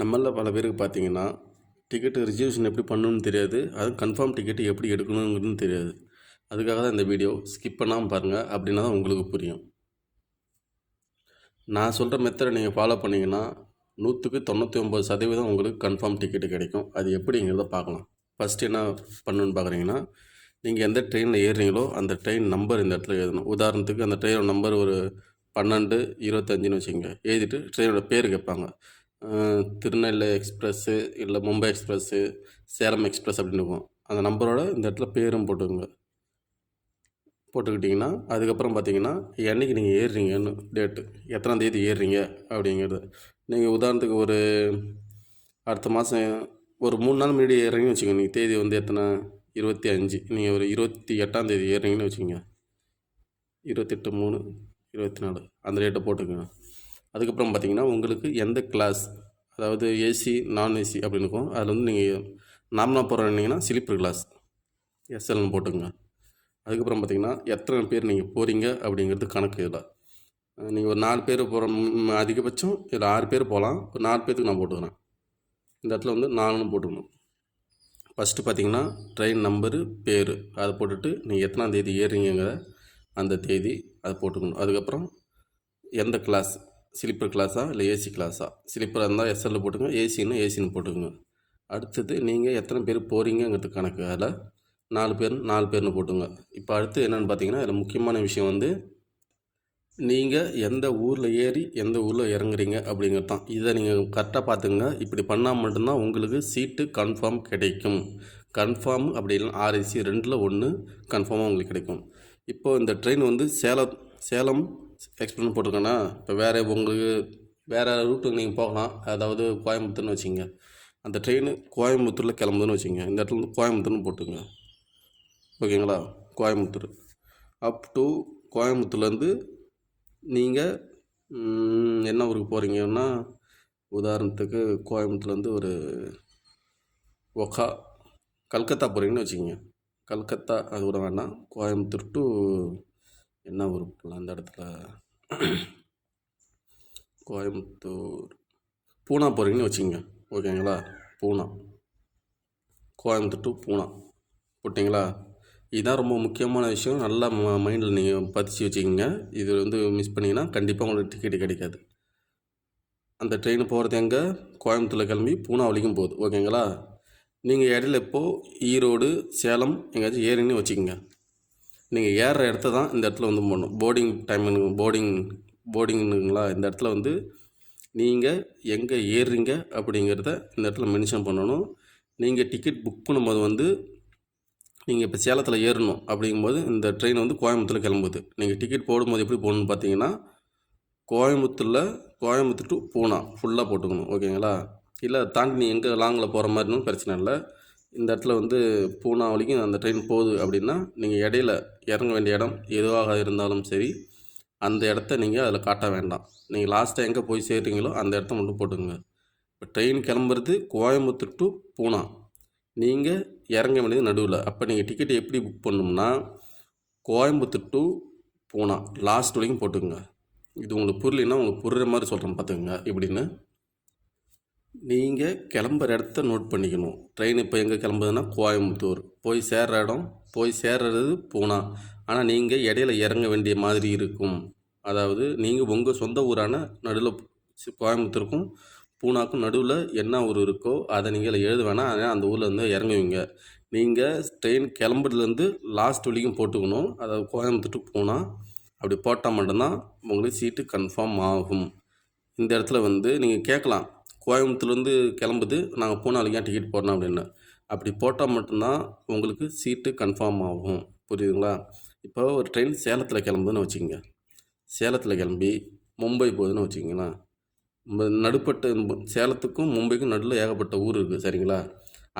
நம்மளில் பல பேருக்கு பார்த்தீங்கன்னா டிக்கெட்டு ரிசர்வேஷன் எப்படி பண்ணணும்னு தெரியாது. அதுவும் கன்ஃபார்ம் டிக்கெட்டு எப்படி எடுக்கணுங்கிறது தெரியாது. அதுக்காக தான் இந்த வீடியோ ஸ்கிப் பண்ணாமல் பாருங்கள் அப்படின்னா தான் உங்களுக்கு புரியும். நான் சொல்கிற மெத்தடை நீங்கள் ஃபாலோ பண்ணிங்கன்னா நூற்றுக்கு தொண்ணூற்றி ஒம்பது சதவீதம் உங்களுக்கு கன்ஃபார்ம் டிக்கெட்டு கிடைக்கும். அது எப்படிங்கிறத பார்க்கலாம். ஃபஸ்ட்டு என்ன பண்ணணுன்னு பார்க்குறீங்கன்னா நீங்கள் எந்த ட்ரெயினில் ஏறுறீங்களோ அந்த ட்ரெயின் நம்பர் இந்த இடத்துல எழுதணும். உதாரணத்துக்கு அந்த ட்ரெயினோட நம்பர் ஒரு பன்னெண்டு இருபத்தஞ்சுன்னு வச்சுக்கோங்க. எழுதிட்டு ட்ரெயினோட பேர் கேட்பாங்க. அஹ், திருநெல்வேலி எக்ஸ்பிரஸ்ஸு இல்லை மும்பை எக்ஸ்பிரஸ்ஸு சேலம் எக்ஸ்பிரஸ் அப்படின்னு இருக்கும். அந்த நம்பரோட இந்த இடத்துல பேரும் போட்டுக்கோங்க. போட்டுக்கிட்டிங்கன்னா அதுக்கப்புறம் பார்த்தீங்கன்னா என்னைக்கு நீங்கள் ஏறுறீங்கன்னு டேட்டு எத்தனாம் தேதி ஏறுறீங்க அப்படிங்கிறது. நீங்கள் உதாரணத்துக்கு ஒரு அடுத்த மாதம் ஒரு மூணு நாள் முன்னாடி ஏறுறீங்கன்னு வச்சுக்கோங்க. நீங்கள் தேதி வந்து எத்தனை? இருபத்தி அஞ்சு. நீங்கள் ஒரு இருபத்தி எட்டாம் தேதி ஏறுறீங்கன்னு வச்சுக்கோங்க. இருபத்தெட்டு மூணு இருபத்தி நாலு. அந்த டேட்டை போட்டுக்கோங்க. அதுக்கப்புறம் பார்த்தீங்கன்னா உங்களுக்கு எந்த கிளாஸ் அதாவது ஏசி நான் ஏசி அப்படின்னு இருக்கும் அதில் வந்து நீங்கள் நார்மலாக போகிறீங்கன்னா ஸ்லீப்பர் கிளாஸ் எஸ்எல்னு போட்டுக்கோங்க. அதுக்கப்புறம் பார்த்தீங்கன்னா எத்தனை பேர் நீங்கள் போகிறீங்க அப்படிங்கிறது கணக்கு இதில். நீங்கள் ஒரு நாலு பேர் போகிற அதிகபட்சம் இதில் ஆறு பேர் போகலாம் ஒரு நாலு பேர்த்துக்கு நான் போட்டுக்கிறேன். இந்த இடத்துல வந்து நாலுன்னு போட்டுக்கணும். ஃபஸ்ட்டு பார்த்தீங்கன்னா ட்ரெயின் நம்பரு பேர். அதை போட்டுட்டு நீங்கள் எத்தனாம் தேதி ஏறுறீங்கிற அந்த தேதி அதை போட்டுக்கணும். அதுக்கப்புறம் எந்த கிளாஸ் ஸ்லீப்பர் கிளாஸா இல்லை ஏசி கிளாஸா? ஸ்லீப்பராக இருந்தால் எஸ்எல்ல போட்டுங்க ஏசின்னா ஏசின்னு போட்டுக்கோங்க. அடுத்தது நீங்கள் எத்தனை பேர் போகிறீங்கிறது கணக்கு அதில் நாலு பேர் நாலு பேர்னு போட்டுங்க. இப்போ அடுத்து என்னென்னு பார்த்தீங்கன்னா அதில் முக்கியமான விஷயம் வந்து நீங்கள் எந்த ஊரில் ஏறி எந்த ஊரில் இறங்குறீங்க அப்படிங்கிறது தான் இதை நீங்கள் கரெக்டாக பார்த்துங்க இப்படி பண்ணால் மட்டும்தான் உங்களுக்கு சீட்டு கன்ஃபார்ம் கிடைக்கும். கன்ஃபார்ம் அப்படி இல்லைனா ஆர்ஏசி ரெண்டில் ஒன்று கன்ஃபார்மாக உங்களுக்கு கிடைக்கும். இப்போ இந்த ட்ரெயின் வந்து சேலம் சேலம் எக்ஸ்பிளைன் போட்டிருக்கேன்னா இப்போ வேறு உங்களுக்கு வேறு ரூட்டுக்கு நீங்கள் போகலாம். அதாவது கோயம்புத்தூர்னு வச்சுங்க அந்த ட்ரெயின் கோயம்புத்தூரில் கிளம்புதுன்னு வச்சுங்க இந்த இடத்துல வந்து கோயம்புத்தூர்னு போட்டுங்க ஓகேங்களா? கோயம்புத்தூர். அப் டு கோயம்புத்தூர்லேருந்து நீங்கள் என்ன ஊருக்கு போகிறீங்கன்னா உதாரணத்துக்கு கோயம்புத்தூர்லேருந்து ஒரு ஒக்கா கல்கத்தா போகிறீங்கன்னு வச்சுக்கோங்க. கல்கத்தா அது கூட வேணாம். கோயம்புத்தூர் டு என்ன ஊர் போகலாம் அந்த இடத்துல? கோயம்புத்தூர். பூனா போகிறீங்கன்னு வச்சுக்கோங்க. ஓகேங்களா? பூனா. கோயம்புத்தூர் டு பூனா. போட்டிங்களா? இதுதான் ரொம்ப முக்கியமான விஷயம். நல்லா மைண்டில் நீங்கள் பதிச்சு வச்சுக்கோங்க. இது வந்து மிஸ் பண்ணிங்கன்னா கண்டிப்பாக உங்களுக்கு டிக்கெட் கிடைக்காது. அந்த ட்ரெயின் போகிறது எங்கே? கோயம்புத்தூரில் கிளம்பி பூனா வரைக்கும் போகுது. ஓகேங்களா? நீங்கள் இடையில இப்போது ஈரோடு சேலம் எங்கேயாச்சும் ஏறின்னு வச்சுக்கோங்க. நீங்கள் ஏறுற இடத்த தான் இந்த இடத்துல வந்து போடணும். போர்டிங் டைம் போர்டிங் போர்டிங்னுங்களா இந்த இடத்துல வந்து நீங்கள் எங்கே ஏறுறீங்க அப்படிங்கிறத இந்த இடத்துல மென்ஷன் பண்ணணும். நீங்கள் டிக்கெட் புக் பண்ணும்போது வந்து நீங்கள் இப்போ சேலத்தில் ஏறணும் அப்படிங்கும்போது இந்த ட்ரெயின் வந்து கோயம்புத்தூரில் கிளம்புது. நீங்கள் டிக்கெட் போடும்போது எப்படி போகணுன்னு பார்த்தீங்கன்னா கோயம்புத்தூரில் கோயம்புத்தூர் டு பூனா ஃபுல்லாக போட்டுக்கணும். ஓகேங்களா? இல்லை தாண்டி நீ எங்கே லாங்கில் போகிற மாதிரினும் பிரச்சனை இல்லை. இந்த இடத்துல வந்து பூனா வரைக்கும் அந்த ட்ரெயின் போகுது அப்படின்னா நீங்கள் இடையில இறங்க வேண்டிய இடம் எதுவாக இருந்தாலும் சரி அந்த இடத்த நீங்கள் அதில் காட்ட வேண்டாம். நீங்கள் லாஸ்ட்டாக எங்கே போய் சேர்றீங்களோ அந்த இடத்த மட்டும் போட்டுக்கோங்க. இப்போ ட்ரெயின் கிளம்புறது கோயம்புத்தூர் டு பூனா. நீங்கள் இறங்க வேண்டியது நடுவில். அப்போ நீங்கள் டிக்கெட் எப்படி புக் பண்ணோம்னா கோயம்புத்தூர் டு பூனா. லாஸ்ட் வரைக்கும் போட்டுக்கோங்க. இது உங்களுக்கு புரியலன்னா உங்களுக்கு புரிகிற மாதிரி சொல்கிறேன் பார்த்துக்கோங்க எப்படின்னு நீங்கள் கிளம்புற இடத்த நோட் பண்ணிக்கணும். ட்ரெயின் இப்போ எங்கே கிளம்புதுன்னா கோயம்புத்தூர். போய் சேர்ற இடம் போய் சேர்றது பூனா. ஆனால் நீங்கள் இடையில இறங்க வேண்டிய மாதிரி இருக்கும். அதாவது நீங்கள் உங்கள் சொந்த ஊரான நடுவில் கோயம்புத்தூருக்கும் பூனாக்கும் நடுவில் என்ன ஊர் இருக்கோ அதை நீங்கள் எழுத வேணாம். அதனால் அந்த ஊரில் இருந்து இறங்குவீங்க. நீங்கள் ட்ரெயின் கிளம்புறதுலேருந்து லாஸ்ட் வரைக்கும் போட்டுக்கணும். அதாவது கோயம்புத்தூர் பூனா. அப்படி போட்டால் மட்டும்தான் உங்களுக்கு சீட்டு கன்ஃபார்ம் ஆகும். இந்த இடத்துல வந்து நீங்கள் கேட்கலாம். கோயம்புத்தூர்லேருந்து கிளம்புது. நாங்கள் பூனாலுக்கு ஏன் டிக்கெட் போடணும் அப்படின்னு. அப்படி போட்டால் மட்டும்தான் உங்களுக்கு சீட்டு கன்ஃபார்ம் ஆகும். புரியுதுங்களா? இப்போ ஒரு ட்ரெயின் சேலத்தில் கிளம்புதுன்னு வச்சுக்கோங்க. சேலத்தில் கிளம்பி மும்பை போகுதுன்னு வச்சுக்கிங்களேன். நடுப்பட்ட சேலத்துக்கும் மும்பைக்கும் நடுவில் ஏகப்பட்ட ஊர் இருக்குது சரிங்களா?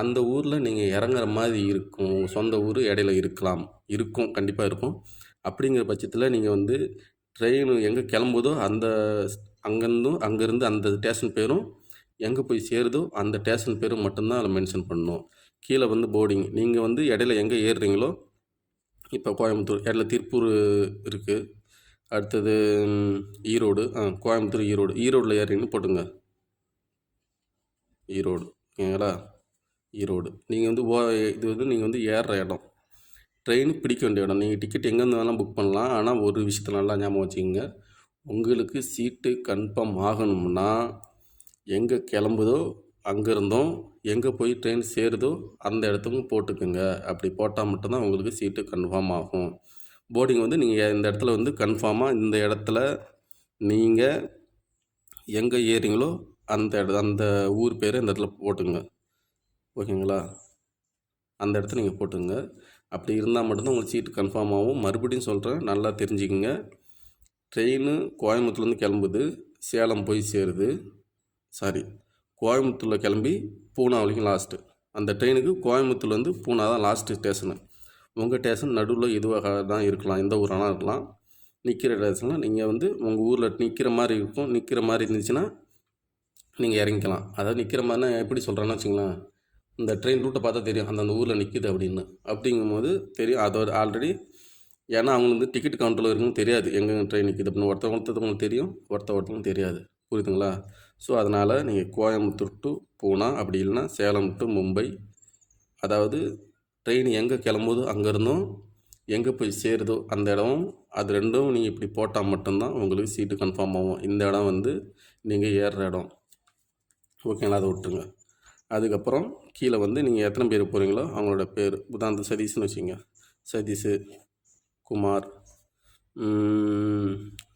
அந்த ஊரில் நீங்கள் இறங்குற மாதிரி இருக்கும். உங்கள் சொந்த ஊர் இடையில இருக்கலாம். இருக்கும். கண்டிப்பாக இருக்கும். அப்படிங்கிற பட்சத்தில் நீங்கள் வந்து ட்ரெயின் எங்கே கிளம்புதோ அந்த அங்கேருந்தும் அங்கேருந்து அந்த ஸ்டேஷன் பேரும் எங்கே போய் சேருதோ அந்த ஸ்டேஷன் பேரும் மட்டும்தான் அதில் மென்ஷன் பண்ணணும். கீழே வந்து போர்டிங் நீங்கள் வந்து இடையில எங்கே ஏறுறீங்களோ இப்போ கோயம்புத்தூர் இடையில திருப்பூர் இருக்குது அடுத்தது ஈரோடு. ஆ கோயம்புத்தூர் ஈரோடு. ஈரோடில் ஏறிங்கன்னு போட்டுங்க. ஈரோடு. ஓகேங்களா? ஈரோடு. நீங்கள் வந்து ஓ இது வந்து நீங்கள் வந்து ஏறுற இடம். ட்ரெயின் பிடிக்க வேண்டிய இடம். நீங்கள் டிக்கெட் எங்கேருந்து வேணால் புக் பண்ணலாம். ஆனால் ஒரு விஷயத்த நல்லா ஞாபகம் வச்சுக்கோங்க. உங்களுக்கு சீட்டு கன்ஃபார்ம் ஆகணும்னா எங்கே கிளம்புதோ அங்கேருந்தும். எங்கே போய் ட்ரெயின் சேருதோ அந்த இடத்துக்கும் போட்டுக்குங்க. அப்படி போட்டால் மட்டும்தான் உங்களுக்கு சீட்டு கன்ஃபார்ம் ஆகும். போர்டிங் வந்து நீங்கள் இந்த இடத்துல வந்து கன்ஃபார்மாக இந்த இடத்துல நீங்கள் எங்கே ஏறிங்களோ அந்த இட அந்த ஊர் பேர் இந்த இடத்துல போட்டுங்க ஓகேங்களா? அந்த இடத்துல நீங்கள் போட்டுங்க அப்படி இருந்தால் மட்டும்தான் உங்களுக்கு சீட்டு கன்ஃபார்ம் ஆகும். மறுபடியும் சொல்கிறேன் நல்லா தெரிஞ்சுக்கங்க. ட்ரெயின் கோயம்புத்தூர்லேருந்து கிளம்புது. சேலம் போய் சேருது. சாரி கோயம்புத்தூரில் கிளம்பி பூனா வரைக்கும் லாஸ்ட்டு அந்த ட்ரெயினுக்கு கோயம்புத்தூர்லேருந்து பூனா தான் லாஸ்ட்டு ஸ்டேஷனு உங்கள் ஸ்டேஷன் நடுவில் இதுவாக தான் இருக்கலாம் எந்த ஊரானா இருக்கலாம். நிற்கிற ஸ்டேஷனில் நீங்கள் வந்து உங்கள் ஊரில் நிற்கிற மாதிரி இருக்கும் நிற்கிற மாதிரி இருந்துச்சுன்னா நீங்கள் இறங்கிக்கலாம். அதாவது நிற்கிற மாதிரினா எப்படி சொல்கிறேன்னு வச்சுங்களேன் இந்த ட்ரெயின் ரூட்டை பார்த்தா தெரியும் அந்தந்த ஊரில் நிற்கிது அப்படின்னு. அப்படிங்கும்போது தெரியும் அதோட ஆல்ரெடி ஏன்னா அவங்க வந்து டிக்கெட் கவுண்டரில் இருக்குன்னு தெரியாது எங்கே ட்ரெயின் நிற்கிது அப்படின்னு. ஒருத்த ஒருத்தவங்களுக்கு தெரியும் ஒருத்த ஒருத்தவங்களுக்கு தெரியாது. புரியுதுங்களா? ஸோ அதனால் நீங்கள் கோயம்புத்தூர் டு பூனா அப்படி இல்லைன்னா சேலம் டு மும்பை. அதாவது ட்ரெயின் எங்கே கிளம்புதோ அங்கேருந்தும் எங்கே போய் சேருதோ அந்த இடம் அது ரெண்டும் நீங்கள் இப்படி போட்டால் மட்டும்தான் உங்களுக்கு சீட்டு கன்ஃபார்ம் ஆகும். இந்த இடம் வந்து நீங்கள் ஏறுற இடம். ஓகேங்களா அதை விட்டுருங்க. அதுக்கப்புறம் கீழே வந்து நீங்கள் எத்தனை பேர் போகிறீங்களோ அவங்களோட பேர். உதாரணத்து சதீஷ்னு வச்சுங்க சதீஷ் குமார்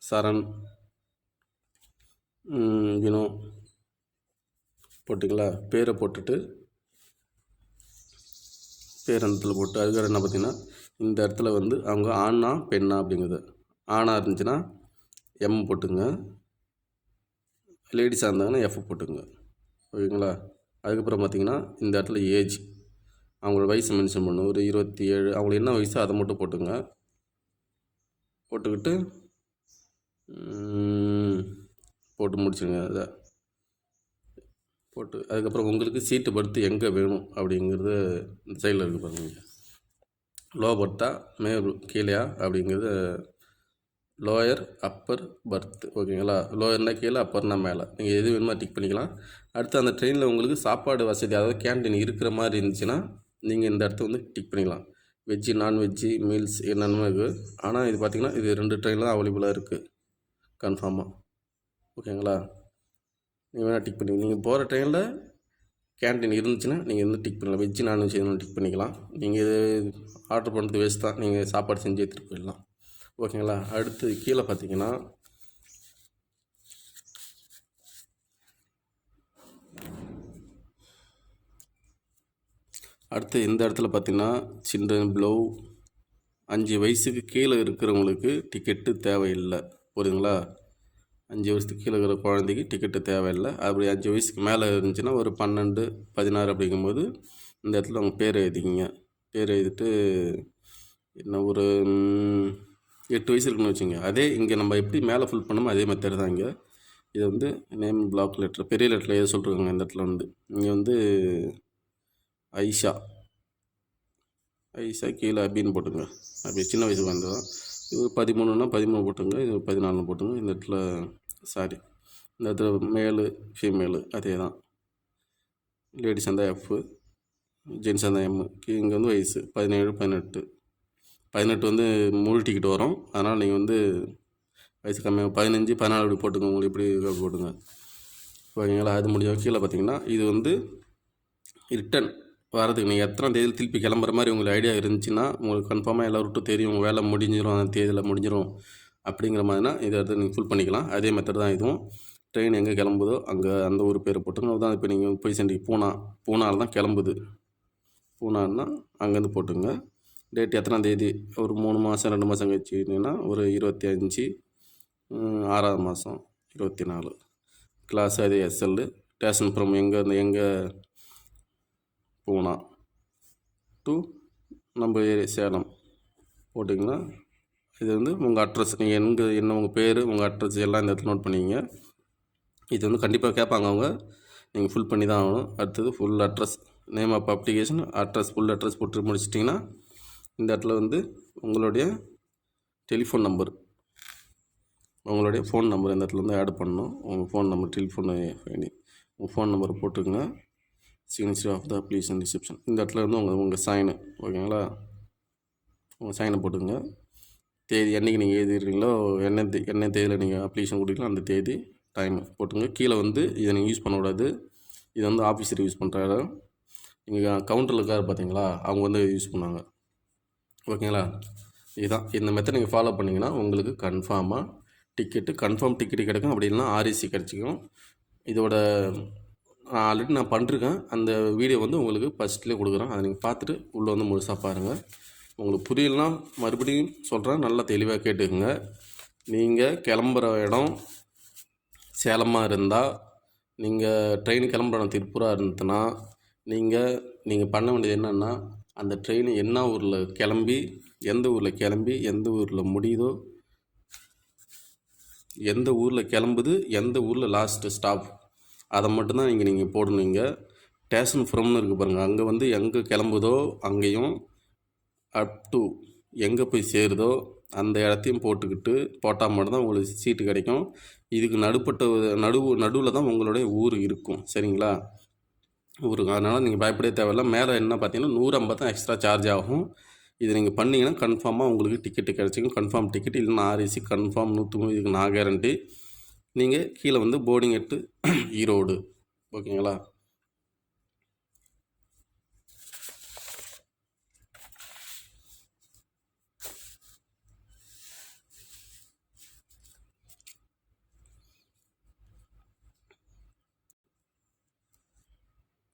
சரண் ம், வினோ போட்டுங்களா பேரை போட்டுட்டு பேரந்தத்தில் போட்டு அதுக்கப்புறம் என்ன பார்த்தீங்கன்னா இந்த இடத்துல வந்து அவங்க ஆண்ணா பெண்ணா அப்படிங்கிறது. ஆணாக இருந்துச்சுன்னா எம் போட்டுங்க. லேடிஸாக இருந்தாங்கன்னா எஃப் போட்டுங்க. ஓகேங்களா? அதுக்கப்புறம் பார்த்தீங்கன்னா இந்த இடத்துல ஏஜ் அவங்களோட வயசு மென்ஷன் பண்ணும் ஒரு இருபத்தி ஏழு அவங்களுக்கு என்ன வயசோ அதை மட்டும் போட்டுங்க. போட்டுக்கிட்டு போட்டு முடிச்சுங்க அதை. போட்டு அதுக்கப்புறம் உங்களுக்கு சீட்டு படுத்து எங்கே வேணும் அப்படிங்கிறது இந்த சைடில் இருக்குது பாருங்க. லோ பர்த்தா மே கீழேயா அப்படிங்கிறது லோயர் அப்பர் பர்த் ஓகேங்களா லோயர்னா கீழே அப்பர்னா மேலே. நீங்கள் எது வேணுமோ டிக் பண்ணிக்கலாம். அடுத்து அந்த ட்ரெயினில் உங்களுக்கு சாப்பாடு வசதி அதாவது கேண்டீன் இருக்கிற மாதிரி இருந்துச்சுன்னா நீங்கள் இந்த இடத்த வந்து டிக் பண்ணிக்கலாம். வெஜ்ஜு நான்வெஜ்ஜு மீல்ஸ் என்னென்னமோ இருக்குது ஆனால் இது பார்த்திங்கன்னா இது ரெண்டு ட்ரெயினில் தான் அவைலபிளாக இருக்குது கன்ஃபார்மாக ஓகேங்களா? நீங்கள் வேணால் டிக் பண்ணி நீங்கள் போகிற ட்ரெயினில் கேண்டீன் இருந்துச்சுன்னா நீங்கள் வந்து டிக் பண்ணலாம். வெஜ்ஜு நான்வெஜ் எதுவும் டிக் பண்ணிக்கலாம். நீங்கள் இது ஆர்டர் பண்ணுறது வேஸ்ட் தான். நீங்கள் சாப்பாடு செஞ்சு எடுத்துகிட்டு போயிடலாம். ஓகேங்களா? அடுத்து கீழே பார்த்தீங்கன்னா அடுத்து இந்த இடத்துல பார்த்தீங்கன்னா சில்ட்ரன் ப்ளவு அஞ்சு வயசுக்கு கீழே இருக்கிறவங்களுக்கு டிக்கெட்டு தேவையில்லை. புரியுதுங்களா? அஞ்சு வயசுக்கு கீழே இருக்கிற குழந்தைக்கு டிக்கெட்டு தேவையில்லை. அப்படி அஞ்சு வயசுக்கு மேலே இருந்துச்சுன்னா ஒரு பன்னெண்டு பதினாறு அப்படிங்கும்போது இந்த இடத்துல அவங்க பேர் எழுதிக்கிங்க. பேர் எழுதிட்டு என்ன ஒரு எட்டு வயசு இருக்குன்னு வச்சுங்க அதே இங்கே நம்ம எப்படி மேலே ஃபில் பண்ணோமோ அதே மெத்தட் தான் இங்கே. இது வந்து நேம் பிளாக் லெட்டர் பெரிய லெட்டரில் ஏதோ சொல்லிருக்காங்க இந்த இடத்துல வந்து. இங்கே வந்து ஐஷா. ஐஷா கீழே அபின்னு போட்டுங்க அப்படி சின்ன வயசுக்கு குழந்தை இது பதிமூணுன்னா பதிமூணு போட்டுங்க இது பதினாலு போட்டுங்க இந்த இடத்துல சாரி இந்த இடத்துல மேலு ஃபீமேலு அதே தான் லேடிஸ் இருந்தால் எஃப்பு ஜென்ஸ் இருந்தால் எம் இங்கே வந்து வயசு பதினேழு பதினெட்டு. பதினெட்டு வந்து முழு டிக்கெட் வரும். அதனால் நீங்கள் வந்து வயசு கம்மியாக பதினஞ்சு பதினாலு இப்படி போட்டுங்க உங்களுக்கு எப்படி போட்டுங்க. ஓகேங்களா? அது முடிஞ்ச கீழே பார்த்தீங்கன்னா இது வந்து ரிட்டன் வரதுக்கு நீங்கள் எத்தனை தேதியில் திருப்பி கிளம்புற மாதிரி உங்களுக்கு ஐடியா இருந்துச்சுன்னா உங்களுக்கு கன்ஃபார்மாக எல்லா ரூட்டும் தெரியும். உங்கள் வேலை முடிஞ்சிடும் அந்த தேதியில் முடிஞ்சிடும் அப்படிங்கிற மாதிரினா இதை எடுத்து நீங்கள் ஃபுல் பண்ணிக்கலாம். அதே மெத்தட் தான் இதுவும். ட்ரெயின் எங்கே கிளம்புதோ அங்கே அந்த ஊர் பேர் போட்டுங்க தான் இப்போ நீங்கள் போய் சென்றீங்க பூனா பூனாவில் தான் கிளம்புது. பூனான்னா அங்கேருந்து போட்டுங்க. டேட் எத்தனாம் தேதி? ஒரு மூணு மாதம் ரெண்டு மாதம் கழிச்சுன்னா ஒரு இருபத்தி அஞ்சு ஆறாவது மாதம் இருபத்தி நாலு கிளாஸ் அதே எஸ்எல் ஸ்டேஷன் ஃப்ரம் எங்கே இருந்து எங்கே பூனா? டு நம்ம ஏரியா சேலம். போட்டிங்கன்னா இது வந்து உங்கள் அட்ரஸ் நீங்கள் எங்கே என்ன உங்கள் பேர் உங்கள் அட்ரஸ் எல்லாம் இந்த இடத்துல நோட் பண்ணிக்கிங்க. இது வந்து கண்டிப்பாக கேட்பாங்க அவங்க. நீங்கள் ஃபுல் பண்ணி தான் ஆகணும். அடுத்தது full address name of application address full address போட்டு முடிச்சிட்டிங்கன்னா இந்த இடத்துல வந்து உங்களுடைய டெலிஃபோன் நம்பர் உங்களுடைய ஃபோன் நம்பர் இந்த இடத்துல வந்து ஆட் பண்ணணும். உங்கள் ஃபோன் நம்பர் டெலிஃபோன் உங்கள் ஃபோன் நம்பர் போட்டுக்கோங்க. Signature of the application reception இந்த இடத்துல வந்து உங்கள் உங்கள் சைனு ஓகேங்களா உங்கள் சைனை போட்டுக்கோங்க. தேதி என்றைக்கு நீங்கள் எழுதிடுறீங்களோ என்ன தே என்ன தேதியில் நீங்கள் அப்ளிகேஷன் கொடுக்கலாம் அந்த தேதி டைம் போட்டுங்க கீழே வந்து இதை நீங்கள் யூஸ் பண்ணக்கூடாது இது வந்து ஆஃபீஸர் யூஸ் பண்ணுறாரு நீங்கள் கவுண்டரில் இருக்கார் பார்த்தீங்களா அவங்க வந்து யூஸ் பண்ணாங்க. ஓகேங்களா? இதுதான். இந்த மெத்தட் நீங்கள் ஃபாலோ பண்ணிங்கன்னா உங்களுக்கு கன்ஃபார்மாக டிக்கெட்டு கன்ஃபார்ம் டிக்கெட்டு கிடைக்கும். அப்படி இல்லைன்னா ஆர்ஏசி கிடச்சிக்கும். இதோட நான் ஆல்ரெடி நான் பண்ணிருக்கேன். அந்த வீடியோ வந்து உங்களுக்கு ஃபஸ்ட்லேயே கொடுக்குறேன். அதை நீங்கள் பார்த்துட்டு உள்ளே வந்து முழுசாக பாருங்கள் உங்களுக்கு புரியலனா மறுபடியும் சொல்கிறேன் நல்லா தெளிவாக கேட்டுக்கோங்க. நீங்கள் கிளம்புற இடம் சேலமாக இருந்தால் நீங்கள் ட்ரெயின் கிளம்புற இடம் திருப்பூராக இருந்ததுன்னா நீங்கள் நீங்கள் பண்ண வேண்டியது என்னென்னா அந்த ட்ரெயின் என்ன ஊரில் கிளம்பி எந்த ஊரில் கிளம்பி எந்த ஊரில் முடியுதோ எந்த ஊரில் கிளம்புது எந்த ஊரில் லாஸ்ட்டு ஸ்டாப் அதை மட்டும்தான் நீங்கள் நீங்கள் போடணுங்க. ஸ்டேஷன் ஃப்ரம்னு இருக்குது பாருங்கள் அங்கே வந்து எங்கே கிளம்புதோ அங்கேயும் அப் டு எங்கே போய் சேருதோ அந்த இடத்தையும் போட்டுக்கிட்டு போட்டால் மட்டும்தான் உங்களுக்கு சீட்டு கிடைக்கும். இதுக்கு நடுப்பட்ட நடுவு நடுவில் தான் உங்களுடைய ஊர் இருக்கும். சரிங்களா? ஊருக்கு அதனால் நீங்கள் பயப்படவே தேவையில்ல. மேலே என்ன பார்த்தீங்கன்னா நூறு ஐம்பது தான் எக்ஸ்ட்ரா சார்ஜ் ஆகும். இது நீங்கள் பண்ணிங்கன்னா கன்ஃபார்மாக உங்களுக்கு டிக்கெட்டு கிடச்சிக்கும். கன்ஃபார்ம் டிக்கெட் இல்லைன்னா ஆர்ஏசி கன்ஃபார்ம் நூற்று இதுக்கு நான் கேரண்டி நீங்கள் கீழே வந்து போர்டிங் எட்டு ஈரோடு. ஓகேங்களா?